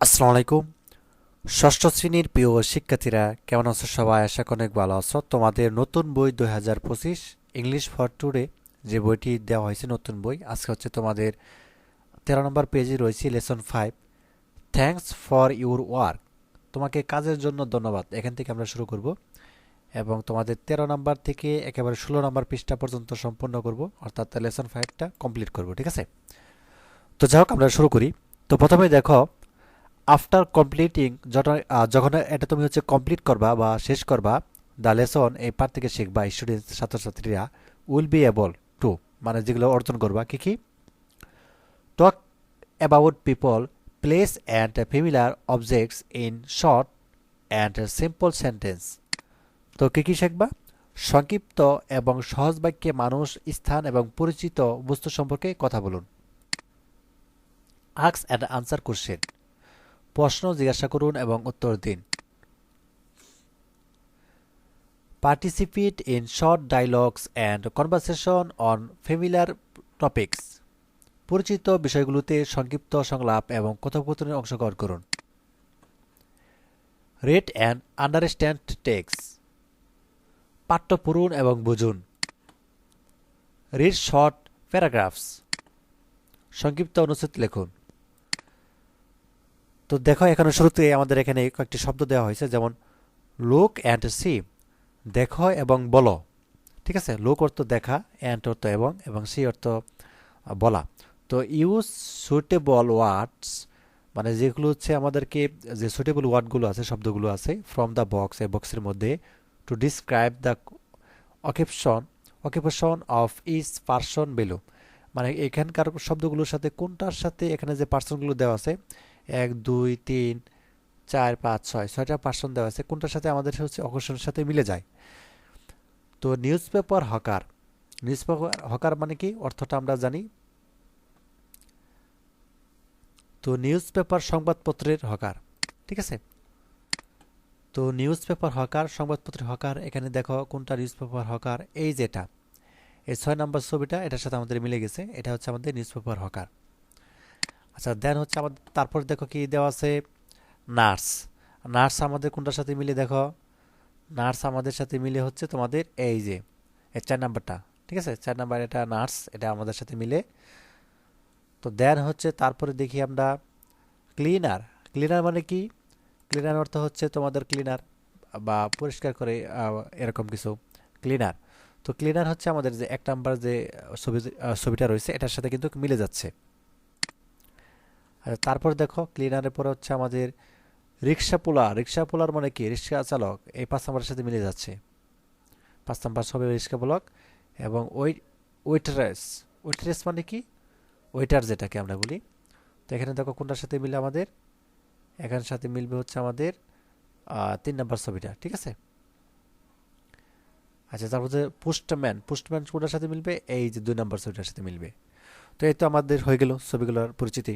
আসসালামু আলাইকুম। ষষ্ঠ শ্রেণির প্রিয় শিক্ষার্থীরা, কেমন আছো সবাই? আশা অনেক ভালো আছো। তোমাদের নতুন বই দুই হাজার পঁচিশ ইংলিশ ফর টুডে যে বইটি দেওয়া হয়েছে নতুন বই, আজকে হচ্ছে তোমাদের তেরো নম্বর পেজে রয়েছে lesson five. Thanks for your work. তোমাকে কাজের জন্য ধন্যবাদ। এখান থেকে আমরা শুরু করব এবং তোমাদের তেরো নম্বর থেকে একেবারে ষোলো নম্বর পৃষ্ঠা পর্যন্ত সম্পূর্ণ করব। অর্থাৎ লেসন ফাইভটা কমপ্লিট করব, ঠিক আছে? তো যাই হোক, আমরা শুরু করি। তো প্রথমে দেখো আফটার কমপ্লিটিং যখন এটা তুমি হচ্ছে কমপ্লিট করবা বা শেষ করবা দ্য লেসন এই পার থেকে শিখবা স্টুডেন্ট ছাত্রছাত্রীরা উইল বি এবল টু মানে যেগুলো অর্জন করবা, কি কি? Talk about people place and familiar objects in short and simple sentence তো কী কী শিখবা? সংক্ষিপ্ত এবং সহজ বাক্যে মানুষ, স্থান এবং পরিচিত বস্তু সম্পর্কে কথা বলুন। আক্স অ্যান্ড আনসার কোশ্চেন প্রশ্ন জিজ্ঞাসা করুন এবং উত্তর দিন। Participate in short dialogues and conversation on familiar topics পরিচিত বিষয়গুলোতে সংক্ষিপ্ত সংলাপ এবং কথোপকথনে অংশগ্রহণ করুন। রেড অ্যান্ড আন্ডারস্ট্যান্ড টেক্স পাঠ্য পড়ুন এবং বুঝুন। রিড শর্ট প্যারাগ্রাফস সংক্ষিপ্ত অনুচ্ছেদ লিখুন। তো দেখো, এখানে শুরুতে আমাদের এখানে কয়েকটি শব্দ দেওয়া হয়েছে, যেমন লুক অ্যান্ড সি দেখো এবং বলো। ঠিক আছে? লুক অর্থ দেখা অ্যান্ড অর্থ এবং এবং সি অর্থ বলা। তো ইউজ সুইটেবল ওয়ার্ডস মানে যেগুলো হচ্ছে আমাদেরকে, যে সুইটেবল ওয়ার্ডগুলো আছে, শব্দগুলো আছে ফ্রম দ্য বক্স এই বক্সের মধ্যে to describe the occupation occupation of his person below মানে এখানকার শব্দগুলোর সাথে কোনটার সাথে এখানে যে পার্সনগুলো দেওয়া আছে এক, দুই, তিন, চার, পাঁচ, ছয়, ছয়টা পার্সন দেওয়া আছে। কোনটার সাথে আমাদের হচ্ছে অকর্ষণের সাথে মিলে যায়? তো newspaper hawker newspaper hawker মানে কি? অর্থটা আমরা জানি। তো নিউজ পেপার সংবাদপত্রের হকার ঠিক আছে? তো নিউজ পেপার হকার সংবাদপত্রের হকার এখানে দেখো কোনটা নিউজ পেপার হকার এই যেটা। এই ছয় নম্বর ছবিটা এটার সাথে আমাদের মিলে গেছে। এটা হচ্ছে আমাদের নিউজ পেপার হকার আচ্ছা দেন হচ্ছে আমাদের, তারপর দেখো কি দেওয়া আছে? নার্স নার্স আমাদের কোনটার সাথে মিলে দেখো? নার্স আমাদের সাথে মিলে হচ্ছে তোমাদের এই যে চার নাম্বারটা, ঠিক আছে? চার নাম্বার এটা নার্স এটা আমাদের সাথে মিলে। তো দেন হচ্ছে তারপরে দেখি আমরা ক্লিনার ক্লিনার মানে কি? ক্লিনার অর্থ হচ্ছে তোমাদের ক্লিনার বা পরিষ্কার করে এরকম কিছু। ক্লিনার তো ক্লিনার হচ্ছে আমাদের যে, এক নাম্বার যে ছবি ছবিটা রয়েছে, এটার সাথে কিন্তু মিলে যাচ্ছে। তারপর দেখো ক্লিনারের পরে হচ্ছে আমাদের রিক্সা পোলার। রিক্সা পোলার মানে কি? রিক্সা চালক। এই পাঁচ নাম্বারের সাথে মিলে যাচ্ছে। পাঁচ নাম্বার সবে রিক্সা পোলক এবং ওই ওয়েটারেস ওয়েটারেস মানে কি? ওয়েটার যেটাকে আমরা বলি। তো এখানে দেখো কোনটার সাথে মিলে আমাদের? এখানের সাথে মিলবে হচ্ছে আমাদের তিন নাম্বার ছবিটা, ঠিক আছে? আচ্ছা তারপর যে পোস্টম্যান পোস্টম্যান কোনটার সাথে মিলবে? এই যে দুই নাম্বার ছবিটার সাথে মিলবে। তো এই তো আমাদের হয়ে গেল ছবিগুলোর পরিচিতি।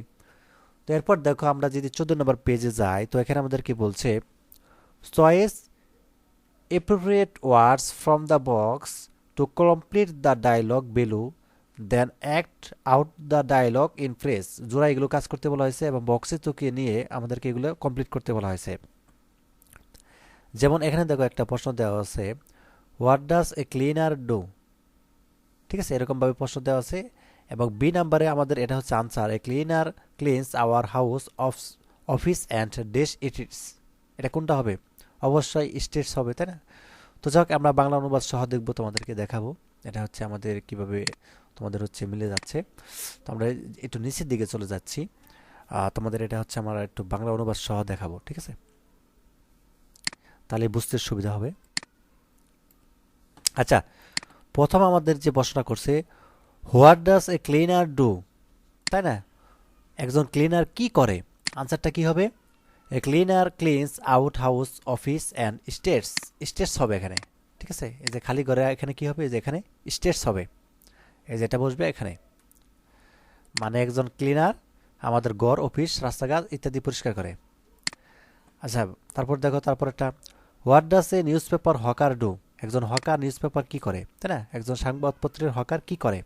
তো এরপর দেখো আমরা যদি চোদ্দ নম্বর পেজে যাই, তো এখানে আমাদের কি বলছে choice appropriate words from the box to complete the dialogue below then act out the dialogue in pairs জোড়া এগুলো কাজ করতে বলা হয়েছে এবং বক্সে চুকিয়ে নিয়ে আমাদেরকে এগুলো কমপ্লিট করতে বলা হয়েছে। যেমন এখানে দেখো একটা প্রশ্ন দেওয়া আছে what does a cleaner do ঠিক আছে, এরকমভাবে প্রশ্ন দেওয়া আছে। এবং বি নাম্বারে আমাদের এটা হচ্ছে answer a cleaner cleans our house of office and ডেস ইটিস এটা কোনটা হবে? অবশ্যই স্টেটস হবে, তাই না? তো যাক, আমরা বাংলা অনুবাদ সহ দেখব, তোমাদেরকে দেখাবো। এটা হচ্ছে আমাদের কীভাবে তোমাদের হচ্ছে মিলে যাচ্ছে। তো আমরা একটু নিচের দিকে চলে যাচ্ছি। তোমাদের এটা হচ্ছে আমরা একটু বাংলা অনুবাদ সহ দেখাবো, ঠিক আছে? তাহলে বুঝতে সুবিধা হবে। আচ্ছা প্রথম আমাদের যে প্রশ্নটা করছে what does a cleaner do? তাই না? একজন ক্লিনার কি করে? আনসারটা কি হবে? A cleaner cleans out house office and states states হবে এখানে, ঠিক আছে? এই যে খালি ঘরে এখানে কি হবে? যে এখানে স্টেটস হবে। এই যে এটা বসবে এখানে। মানে একজন ক্লিনার আমাদের গড় অফিস রাস্তাঘাট ইত্যাদি পরিষ্কার করে। আচ্ছা তারপর দেখো, তারপর একটা, what does a newspaper hawker do? একজন হকার নিউজ পেপার কী করে? তাই না? একজন সংবাদপত্রের হকার কি করে?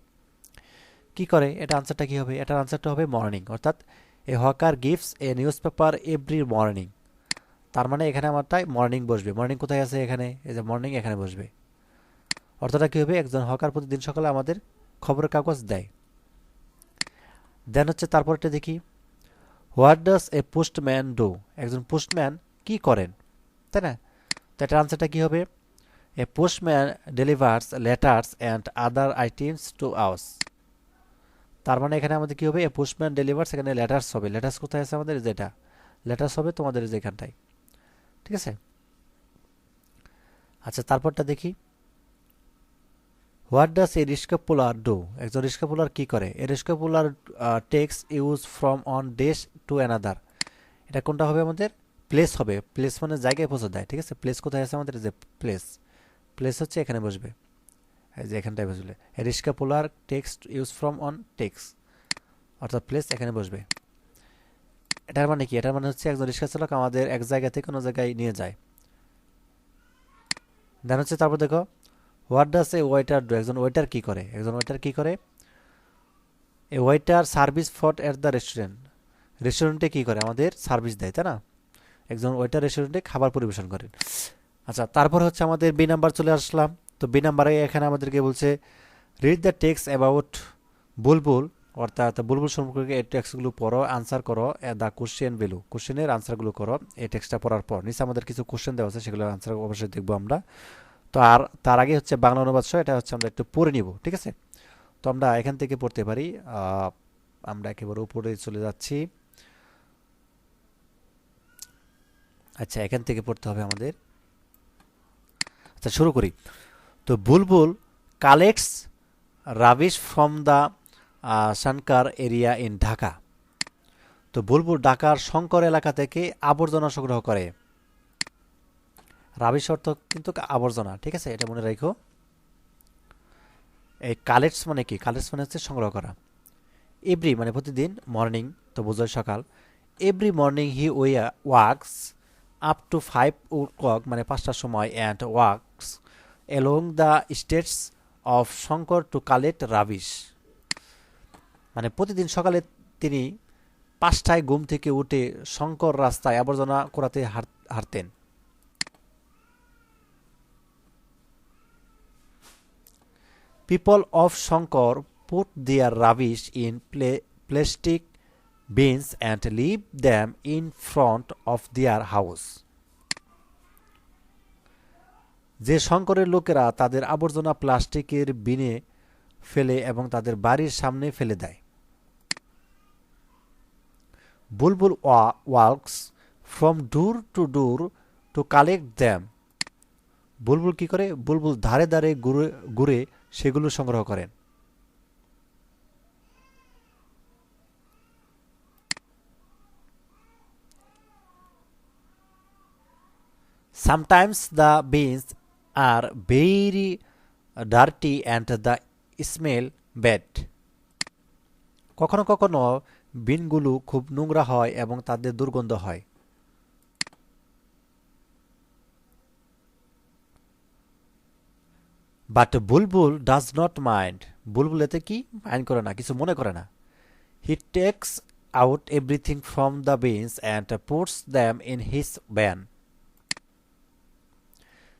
কি করে? এটা আনসারটা কি হবে? এটার আনসারটা হবে মর্নিং অর্থাৎ a hawker gifts a newspaper every morning তার মানে এখানে আমারটাই মর্নিং বসবে। মর্নিং কোথায় আছে এখানে? এই যে মর্নিং এখানে বসবে। অর্থটা কী হবে? একজন হকার প্রতিদিন সকালে আমাদের খবরের কাগজ দেয়। দেন হচ্ছে তারপরটা দেখি। What does a postman do একজন পোস্টম্যান কি করেন? তাই না? তো এটার আনসারটা কী হবে? A postman delivers letters and other items to house তার মানে এখানে আমাদের কী হবে? এ পোস্টম্যান ডেলিভার্স এখানে লেটার্স হবে। লেটার্স কোথায় আছে আমাদের? যেটা। লেটার্স হবে তোমাদের যেখানটায় ঠিক আছে? আচ্ছা তারপরটা দেখি। হোয়াট ডাস এ রিস্কা পোলার ডু একজন রিস্কা পোলার কী করে? এ রিস্কা puller takes use from one dress to another এটা কোনটা হবে আমাদের? প্লেস হবে। প্লেস মানে জায়গায় পৌঁছে দেয়। ঠিক আছে? প্লেস কোথায় আছে আমাদের? যে প্লেস প্লেস হচ্ছে এখানে বসবে। যে এখানটায় বসবে রিস্কা puller text use from one text অর্থাৎ প্লেস এখানে বসবে। এটার মানে কি? এটার মানে হচ্ছে একজন রিক্সা চালক আমাদের এক জায়গা থেকে কোনো জায়গায় নিয়ে যায়। দেন হচ্ছে তারপর দেখো what does a waiter do একজন ওয়েটার কী করে? একজন ওয়েটার কী করে? A waiter service for at the restaurant রেস্টুরেন্টে কী করে? আমাদের সার্ভিস দেয়, তাই না? একজন ওয়েটার রেস্টুরেন্টে খাবার পরিবেশন করেন আচ্ছা তারপর হচ্ছে আমাদের বি নাম্বার চলে আসলাম। তো বি নাম্বারে এখানে আমাদেরকে বলছে read the text about Bulbul, অর্থাৎ বুলবুল সম্পর্কে এই টেক্সটগুলো পড়ো আনসার করো দ্য কোশ্চেন ভ্যালু কোশ্চেনের আনসারগুলো করো, এই টেক্সটটা পড়ার পর। নিচে আমাদের কিছু কোশ্চেন দেওয়া আছে, সেগুলোর আনসার অবশ্যই দেখব আমরা। তো আর তার আগে হচ্ছে বাংলা অনুবাদ সহ, এটা হচ্ছে আমরা একটু পড়ে নিব, ঠিক আছে? তো আমরা এখান থেকে পড়তে পারি আমরা একেবারে উপরে চলে যাচ্ছি। আচ্ছা এখান থেকে পড়তে হবে আমাদের। আচ্ছা শুরু করি। তো Bulbul collects rubbish from the Shankar area in Dhaka. তো বুলবুল ঢাকার শঙ্কর এলাকা থেকে আবর্জনা সংগ্রহ করে। রাবিশ অর্থ কিন্তু আবর্জনা, ঠিক আছে? এটা মনে রাখো। এই কালেক্টস মানে কি? কালেক্টস মানে হচ্ছে সংগ্রহ করা। এভরি মানে প্রতিদিন, মর্নিং, তো বোঝায় সকাল। এভরি মর্নিং হি ওয়া works up to five o'clock মানে পাঁচটার সময় and works along the states of Shankar to collect rubbish মানে প্রতিদিন সকালে তিনি পাঁচটায় ঘুম থেকে উঠে শঙ্কর রাস্তায় আবর্জনা করাতে হারতেন people of Shankar put their rubbish in play plastic bins and leave them in front of their house যে শঙ্করের লোকেরা তাদের আবর্জনা প্লাস্টিকের বিনে ফেলে এবং তাদের বাড়ির সামনে ফেলে দেয়। Bulbul works from door to door to collect them. Bulbul কি করে? বুলবুল ধারে ধারে ঘুরে ঘুরে সেগুলো সংগ্রহ করেন। Sometimes the beans are very dirty and the smell bad. কখনো কখনো বিনগুলো খুব নোংরা হয় এবং তাদের দুর্গন্ধ হয়। But Bulbul does not mind Bulbul এতে কি? মাইন্ড করে না, কিছু মনে করে না। He takes out everything from the bins and puts them in his van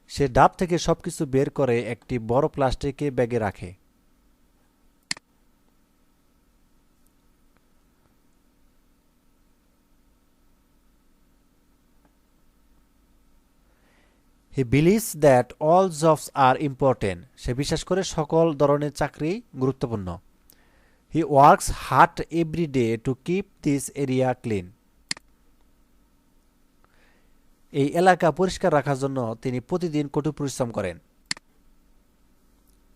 সে ডাব থেকে সবকিছু বের করে একটি বড় প্লাস্টিকের ব্যাগে রাখে। He believes that all jobs are important সে বিশ্বাস করে সকল ধরনের চাকরি গুরুত্বপূর্ণ। He works hard every day to keep this area clean এই এলাকা পরিষ্কার রাখার জন্য তিনি প্রতিদিন কঠোর পরিশ্রম করেন।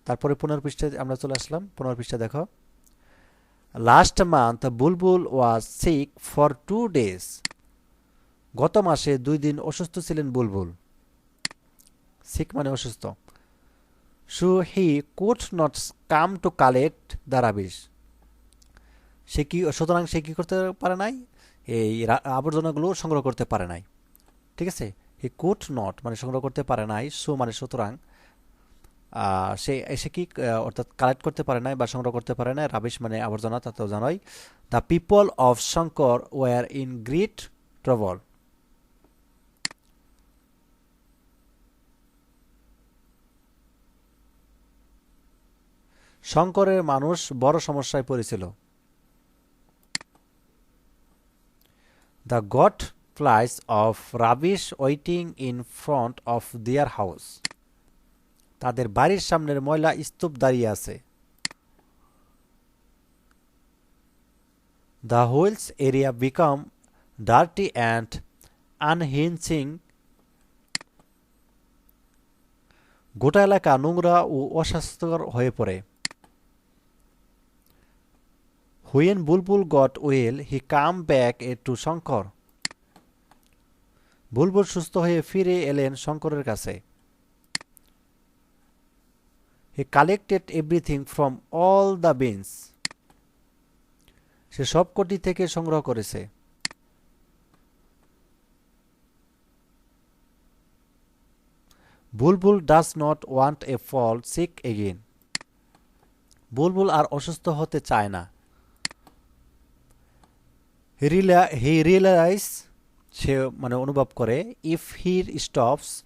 তারপরে পনেরো পৃষ্ঠায় আমরা চলে আসলাম। পনেরো পৃষ্ঠা দেখো। Last month Bulbul was sick for two days গত মাসে দুই দিন অসুস্থ ছিলেন বুলবুল। সিক মানে অসুস্থ। So he could not come to collect the rubbish সে কি, সুতরাং সে কী করতে পারে নাই? এই আবর্জনাগুলো সংগ্রহ করতে পারে নাই। ঠিক আছে? হি কুড নট মানে সংগ্রহ করতে পারে নাই সো মানে সুতরাং সে, এসে কি অর্থাৎ কালেক্ট করতে পারে নাই বা সংগ্রহ করতে পারে না রাবিশ মানে আবর্জনা, তা তো জানোই। The people of Shankar were in great trouble শঙ্করের মানুষ বড় সমস্যায় পড়েছিল। The got flies of rubbish waiting in front of their house তাদের বাড়ির সামনের ময়লা স্তূপ দাঁড়িয়ে আছে। The whole area become dirty and আনহিনসিং গোটা এলাকা নোংরা ও অস্বাস্থ্যকর হয়ে পড়ে। When Bulbul got well he came back a to Shankar Bulbul সুস্থ হয়ে ফিরে এলেন শঙ্করের কাছে। He collected everything from all the bins সে সবকটি থেকে সংগ্রহ করেছে। Bulbul does not want a fall sick again Bulbul আর অসুস্থ হতে চায় না। হি রিয়েলাইজ সে মানে অনুভব করে ইফ হির স্টপস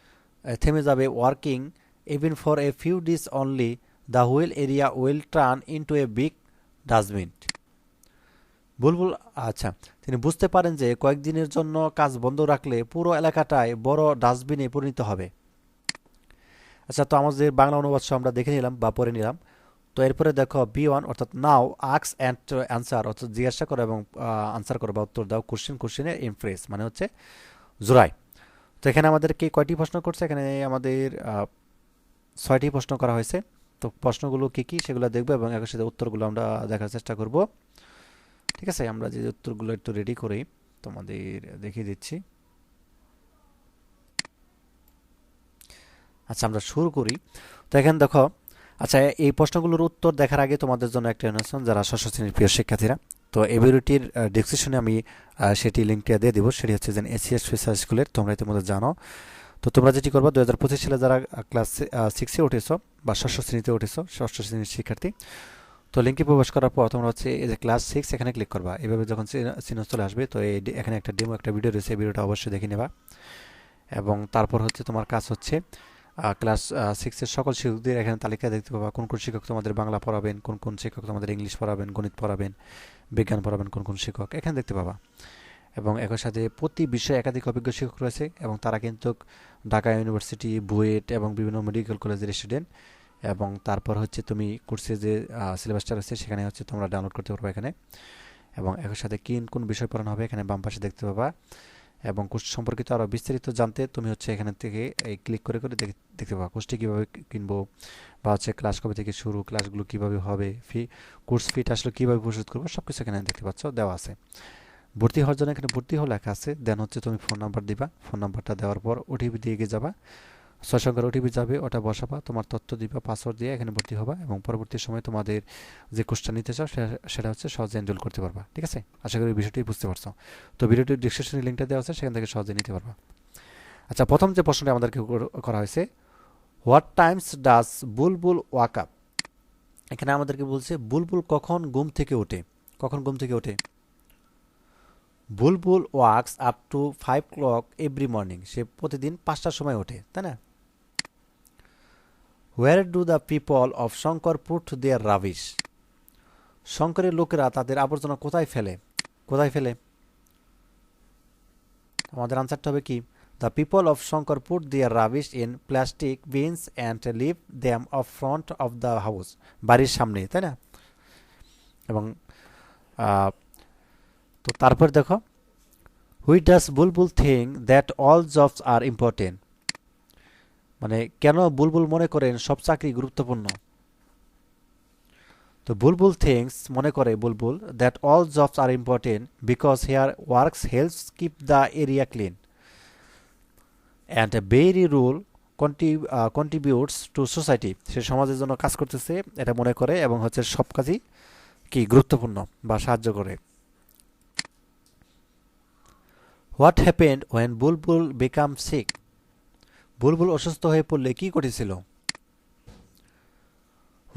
থেমে যাবে working even for a few days only the whole area will turn into a big dustbin Bulbul আচ্ছা তিনি বুঝতে পারেন যে কয়েকদিনের জন্য কাজ বন্ধ রাখলে পুরো এলাকাটায় বড় ডাস্টবিনে পরিণত হবে। আচ্ছা তো আমাদের বাংলা অনুবাদ আমরা দেখে নিলাম বা পড়ে নিলাম। তো এরপরে দেখো বি ওয়ান অর্থাৎ নাও আক্স অ্যান্ড অ্যান্সার অর্থাৎ জিজ্ঞাসা করো এবং আনসার করো বা উত্তর দাও কোশ্চেন কোশ্চেনের ইমপ্রেস মানে হচ্ছে জোড়াই তো এখানে আমাদেরকে কয়টি প্রশ্ন করছে? এখানে আমাদের ছয়টি প্রশ্ন করা হয়েছে। তো প্রশ্নগুলো কী কী সেগুলো দেখব এবং একই সাথে উত্তরগুলো আমরা দেখার চেষ্টা করব। ঠিক আছে, আমরা যে উত্তরগুলো একটু রেডি করি, তোমাদের দেখিয়ে দিচ্ছি। আচ্ছা আমরা শুরু করি। তো এখানে দেখো আচ্ছা এই প্রশ্নগুলোর উত্তর দেখার আগে তোমাদের জন্য একটা অনুষ্ঠান যারা ষষ্ঠ শ্রেণির প্রিয় শিক্ষার্থীরা। তো এই ভিডিওটির ডিসক্রিপশনে আমি সেটি লিঙ্কটা দিয়ে দেবো। সেটি হচ্ছে যে এসিএস স্পেশাল স্কুলের তোমরা ইতিমধ্যে জানো। তো তোমরা যেটি করবা দু হাজার পঁচিশ সালে যারা ক্লাস সিক্সে উঠেছো বা ষষ্ঠ শ্রেণীতে উঠেছো, ষষ্ঠ শ্রেণির শিক্ষার্থী, তো লিঙ্কে প্রবেশ করার পর তোমরা হচ্ছে এই যে ক্লাস সিক্স এখানে ক্লিক করবা। এভাবে যখন চিহ্ন আসবে, তো এই এখানে একটা ডেমো একটা ভিডিও রয়েছে, এই ভিডিওটা অবশ্যই দেখে নেবা। এবং তারপর হচ্ছে তোমার কাজ হচ্ছে ক্লাস সিক্সের সকল শিক্ষকদের এখানে তালিকা দেখতে পাবা। কোন কোন শিক্ষক তোমাদের বাংলা পড়াবেন, কোন কোন শিক্ষক তোমাদের ইংলিশ পড়াবেন, গণিত পড়াবেন, বিজ্ঞান পড়াবেন, কোন কোন শিক্ষক এখানে দেখতে পাবা। এবং একই সাথে প্রতি বিষয়ে একাধিক অভিজ্ঞ শিক্ষক রয়েছে এবং তারা কিন্তু ঢাকা ইউনিভার্সিটি, বুয়েট এবং বিভিন্ন মেডিকেল কলেজের স্টুডেন্ট এবং তারপর হচ্ছে তুমি কোর্সে যে সিলেবাসটা রয়েছে সেখানে হচ্ছে তোমরা ডাউনলোড করতে পারবে এখানে। এবং একই সাথে কিন কোন বিষয় পড়ানো হবে এখানে বাম পাশে দেখতে পাবা। এবং কোর্স সম্পর্কিত আরও বিস্তারিত জানতে তুমি হচ্ছে এখান থেকে, এই ক্লিক করে করে দেখতে পাবা কোর্সটি কীভাবে কিনবো বা হচ্ছে ক্লাস কবে থেকে শুরু ক্লাসগুলো কীভাবে হবে ফি কোর্স ফিট আসলে কীভাবে পরিশোধ করব সব কিছু এখানে দেখতে পাচ্ছ, দেওয়া আছে। ভর্তি হওয়ার জন্য এখানে ভর্তি হওয়া লেখা আছে দেন হচ্ছে তুমি ফোন নাম্বার দিবা ফোন নাম্বারটা দেওয়ার পর ওটিপি দিয়ে গিয়ে যাবা। ছয় সংখ্যার ওটিপি যাবে, ওটা বসাবা, তোমার তথ্য দিবা পাসওয়ার্ড দিয়ে এখানে ভর্তি হবা এবং পরবর্তী সময় তোমাদের যে কোর্সটা নিতে চাও সেটা হচ্ছে সহজে এনরোল করতে পারবা, ঠিক আছে? আশা করি বিষয়টি বুঝতে পারছ। তো ভিডিওটির ডিসক্রিপশনে লিঙ্কটা দেওয়া আছে, সেখান থেকে সহজে নিতে পারবা। আচ্ছা প্রথম যে প্রশ্নটি আমাদেরকে করা হয়েছে what times does Bulbul wake up এখানে আমাদেরকে বলছে, বুলবুল কখন ঘুম থেকে ওঠে? কখন ঘুম থেকে ওঠে? Bulbul wakes up to five o'clock every morning সে প্রতিদিন পাঁচটার সময় ওঠে, তাই না? Where do the people of Shankar put their rubbish শঙ্করের লোকেরা তাদের আবর্জনা কোথায় ফেলে? কোথায় ফেলে? আমাদের আনসারটা হবে কি? The people of Shankar put their rubbish in plastic bins and leave them of front of the house বাড়ির সামনে, তাই না? এবং তো তারপর দেখো why does Bulbul think that all jobs are important মানে কেন বুলবুল মনে করেন সব চাকরি গুরুত্বপূর্ণ? তো বুলবুল থিংস মনে করে Bulbul that all jobs are important because her works helps keep the area clean and very rule contributes to society সে সমাজের জন্য কাজ করতেছে, এটা মনে করে এবং হচ্ছে সব কাজই কি গুরুত্বপূর্ণ বা সাহায্য করে। What happened when Bulbul become sick Bulbul অসুস্থ হয়ে পড়লে কি করেছিল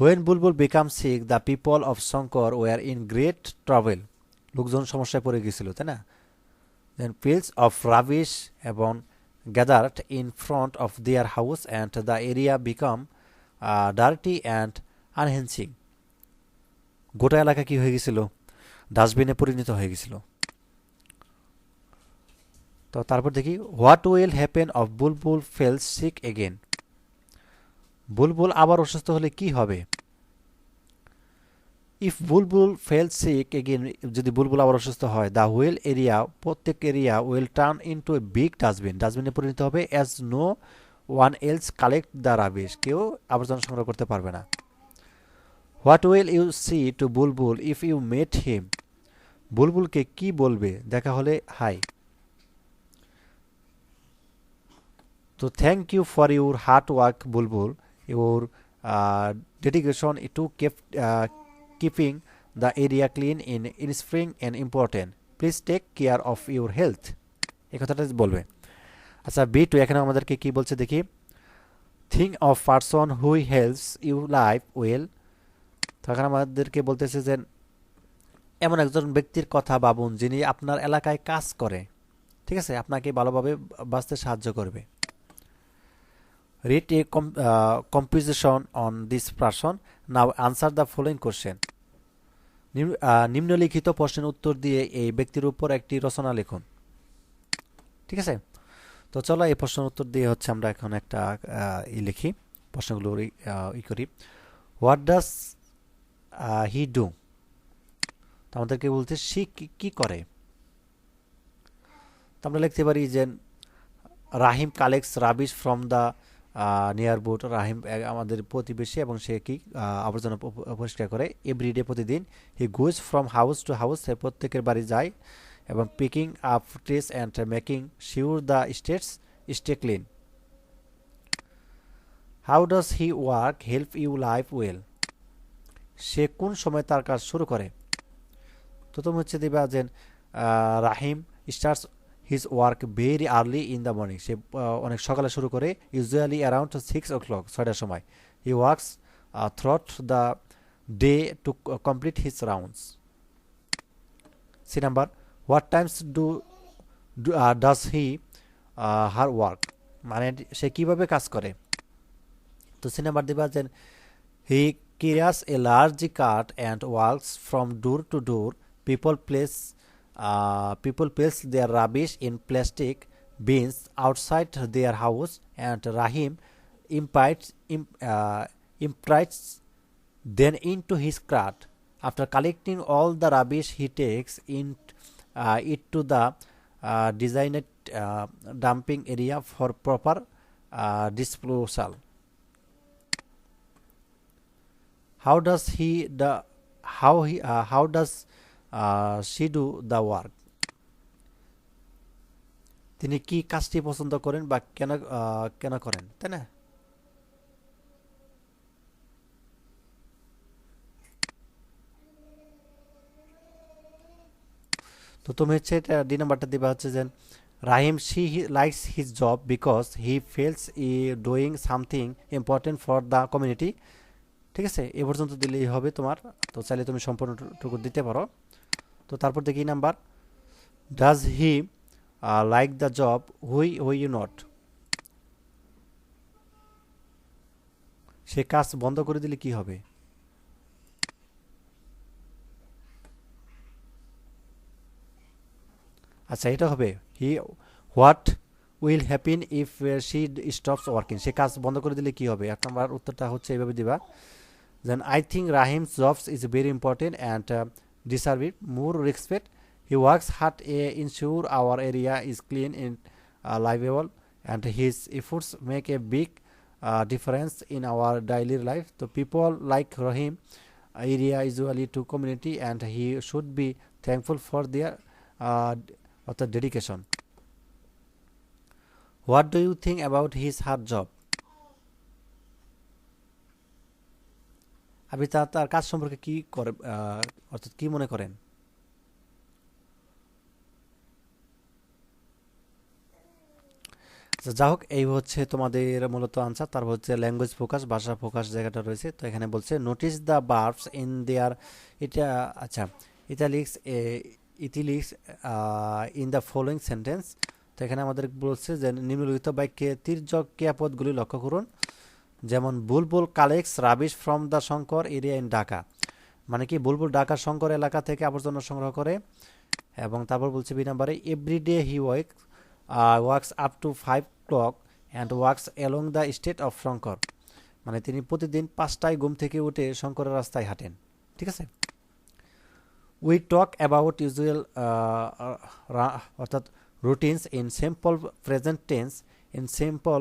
when Bulbul become sick the people of Shankar were in great trouble লোকজন সমস্যায় পড়ে গেছিল তাই না? দেন পিলস অফ রাবিশ এবং gathered in front of their house and the area become dirty and আনহেন্সিং গোটা এলাকা কি হয়ে গেছিল ডাস্টবিনে পরিণত হয়ে গেছিল তো তারপর দেখি what will happen of Bulbul falls sick again Bulbul আবার অসুস্থ হলে কি হবে? If Bulbul fell sick again যদি বুলবুল আবার অসুস্থ হয় দ্য হুইল এরিয়া প্রত্যেক area will turn into a big dustbin ডাস্টবিনে পরিণত হবে as no one else collect the rubbish কেউ আবর্জনা সংগ্রহ করতে পারবে না। What will you say to Bulbul if you met him বুলবুলকে কি বলবে? দেখা হলে হাই তো thank you for your hard work Bulbul your dedication to keep keeping the area clean in in spring and important please take care of your health এই কথাটা বলবে। আচ্ছা B two এখানে আমাদেরকে কি বলছে দেখি? Think of person who helps you life well তো এখানে আমাদেরকে বলতেছে যে, এমন একজন ব্যক্তির কথা ভাবুন যিনি আপনার এলাকায় কাজ করে। ঠিক আছে? আপনাকে ভালোভাবে বাঁচতে সাহায্য করবে। Read a composition on this person now answer the following question নিম্নলিখিত প্রশ্নের উত্তর দিয়ে এই ব্যক্তির উপর একটি রচনা লিখুন। ঠিক আছে? তো চলো এই প্রশ্নের উত্তর দিয়ে হচ্ছে আমরা এখন একটা ই লিখি। প্রশ্নগুলো ই করি। হোয়াট ডাস হি ডু তো আমাদেরকে বলতে সে কি করে? তো আমরা লিখতে পারি যে Rahim collects rubbish from the neighbourhood Rahim আমাদের প্রতিবেশী এবং সে কি আবর্জনা পরিষ্কার করে এভরিডে প্রতিদিন। He goes from house to house সে প্রত্যেকের বাড়ি যায় এবং picking up trash and making sure the streets stay clean how does he work help you life well সে কোন সময় তার কাজ শুরু করে? তুমি হচ্ছে দিবা যে Rahim starts his work very early in the morning সে অনেক সকালে শুরু করে usually around six o'clock ছয়টার সময়। He works throughout the day to complete his rounds C number what times do does he her work মানে সে কীভাবে কাজ করে? তো সি নাম্বার দিবা যে হি carries a large cart and walks from door to door. People, place uh, people place their rubbish in plastic bins outside their house, and Rahim impites, imp, uh, then into his cart. After collecting all the rubbish, he takes in, uh, it to the uh, designated uh, dumping area for proper uh, disposal. how does he the how he how does she do the work তিনি কি কাজটি পছন্দ করেন বা কেন কেন করেন, তাই না? তো তুমি হচ্ছে এটা ডি নাম্বারটা দিবা হচ্ছে যে Rahim she likes his job because he feels he doing something important for the community. ঠিক আছে? এ পর্যন্ত দিলেই হবে তোমার। তো চাইলে তুমি সম্পূর্ণটুকু দিতে পারো। তো তারপর দেখি number. Does he like the job who who you not সে কাজ বন্ধ করে দিলে কি হবে? আচ্ছা এটা হবে। He what will happen if she stops working সে কাজ বন্ধ করে দিলে কি হবে? এক নম্বর উত্তরটা হচ্ছে এইভাবে দিবা। I think Rahim's jobs is very important and uh, deserve it more respect. He works hard to uh, ensure our area is clean and uh, livable, and his efforts make a big uh, difference in our daily life. The people like Rahim area is usually to community, and he should be thankful for their uh, dedication. What do you think about his hard job? আপনি তার তার কাজ সম্পর্কে কি করে অর্থাৎ কি মনে করেন? আচ্ছা যা হোক, এই হচ্ছে তোমাদের মূলত আনসার তারপর হচ্ছে ল্যাঙ্গুয়েজ ফোকাস ভাষা ফোকাস জায়গাটা রয়েছে। তো এখানে বলছে notice the verbs in their এটা আচ্ছা italics italics in the following sentence তো এখানে আমাদের বলছে যে, নিম্নলিখিত বাক্যে তির্যক ক্রিয়াপদগুলি লক্ষ্য করুন। যেমন Bulbul collects rubbish from the Shankar area in Dhaka. মানে কি? বুলবুল ঢাকা শঙ্কর এলাকা থেকে আবর্জনা সংগ্রহ করে এবং তারপর বলছে বি নাম্বারে everyday he work works up to five clock and works along the state of Shankar মানে তিনি প্রতিদিন পাঁচটায় ঘুম থেকে উঠে শঙ্করের রাস্তায় হাঁটেন। ঠিক আছে? উই টক অ্যাবাউট ইউজুয়াল অর্থাৎ routines in simple present tense in simple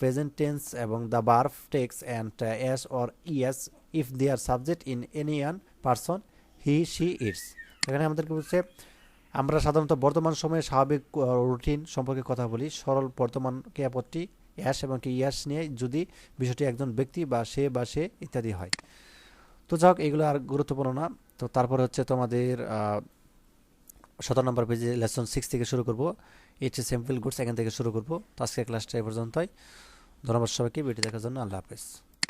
present tense এবং the verb takes and S or ES if they are subject in any one person he she it's এখানে আমাদেরকে বলছে, আমরা সাধারণত বর্তমান সময়ে স্বাভাবিক রুটিন সম্পর্কে কথা বলি। সরল বর্তমান ক্রিয়াপদটি অ্যাস এবং কি ইয়াস নিয়ে যদি বিষয়টি একজন ব্যক্তি বা সে বা সে ইত্যাদি হয়। তো যাক, এগুলো আর গুরুত্বপূর্ণ না। তো তারপর হচ্ছে তোমাদের সতেরো নম্বর পেজে লেসন সিক্স থেকে শুরু করব। H S M fill goods এখান থেকে শুরু করব। তো আজকের ক্লাসটা এ পর্যন্তই। ধন্যবাদ সবাইকে। ভিডিও দেখার জন্য আল্লাহ হাফেজ।